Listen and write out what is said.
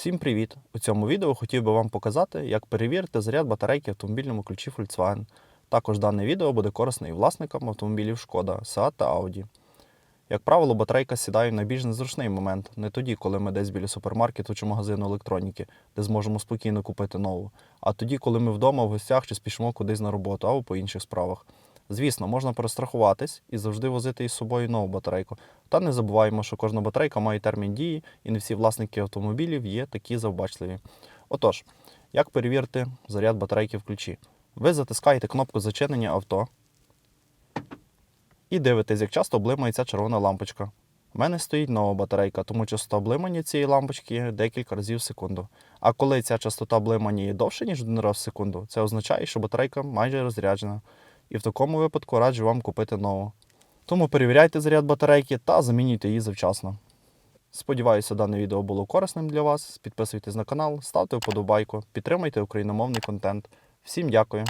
Всім привіт! У цьому відео хотів би вам показати, як перевірити заряд батарейки в автомобільному ключі Volkswagen. Також дане відео буде корисне і власникам автомобілів Шкода, Seat та Audi. Як правило, батарейка сідає в найбільш незручний момент, не тоді, коли ми десь біля супермаркету чи магазину електроніки, де зможемо спокійно купити нову, а тоді, коли ми вдома в гостях чи спішимо кудись на роботу або по інших справах. Звісно, можна перестрахуватись і завжди возити із собою нову батарейку. Та не забуваємо, що кожна батарейка має термін дії, і не всі власники автомобілів є такі завбачливі. Отож, як перевірити заряд батарейки в ключі? Ви затискаєте кнопку зачинення авто і дивитесь, як часто облимається червона лампочка. У мене стоїть нова батарейка, тому частота облимання цієї лампочки декілька разів в секунду. А коли ця частота облимання є довше, ніж один раз в секунду, це означає, що батарейка майже розряджена. І в такому випадку раджу вам купити нову. Тому перевіряйте заряд батарейки та замінюйте її завчасно. Сподіваюся, дане відео було корисним для вас. Підписуйтесь на канал, ставте вподобайку, підтримуйте україномовний контент. Всім дякую!